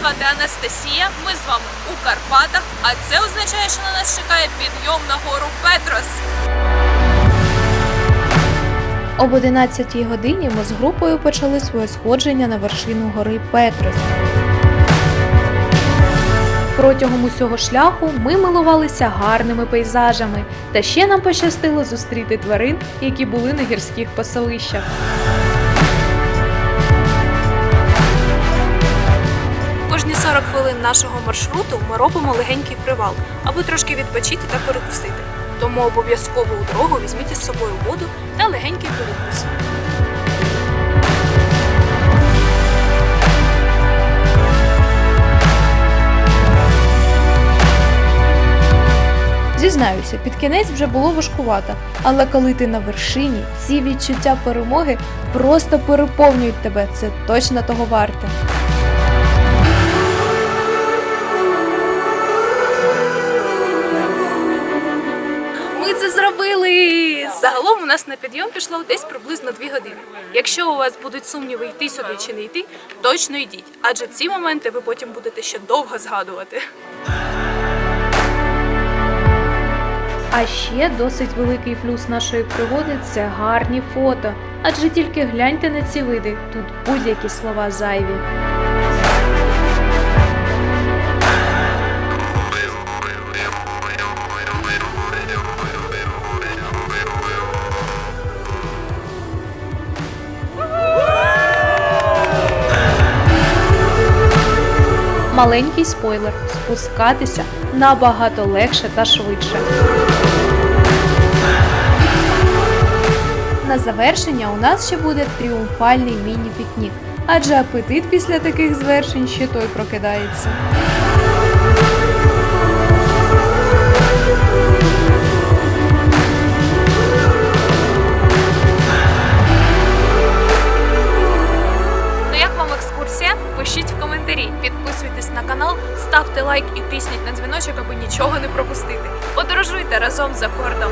звати Анастасія. Ми з вами у Карпатах, а це означає, що на нас чекає підйом на гору Петрос. Об 11 годині ми з групою почали своє сходження на вершину гори Петрос. Протягом усього шляху ми милувалися гарними пейзажами, та ще нам пощастило зустріти тварин, які були на гірських поселищах. 40 хвилин нашого маршруту ми робимо легенький привал, аби трошки відпочити та перекусити. Тому обов'язково у дорогу візьміть із собою воду та легенький перекус. Зізнаюся, під кінець вже було важкувато, але коли ти на вершині, ці відчуття перемоги просто переповнюють тебе. Це точно того варте. Загалом у нас на підйом пішло десь приблизно 2 години. Якщо у вас будуть сумніви йти сюди чи не йти, точно йдіть, адже ці моменти ви потім будете ще довго згадувати. А ще досить великий плюс нашої пригоди це гарні фото. Адже тільки гляньте на ці види, тут будь-які слова зайві. Маленький спойлер: спускатися набагато легше та швидше. На завершення у нас ще буде тріумфальний міні-пікнік, адже апетит після таких звершень ще той прокидається. підписуйтесь на канал, ставте лайк і тисніть на дзвіночок, аби нічого не пропустити. Подорожуйте разом за кордом.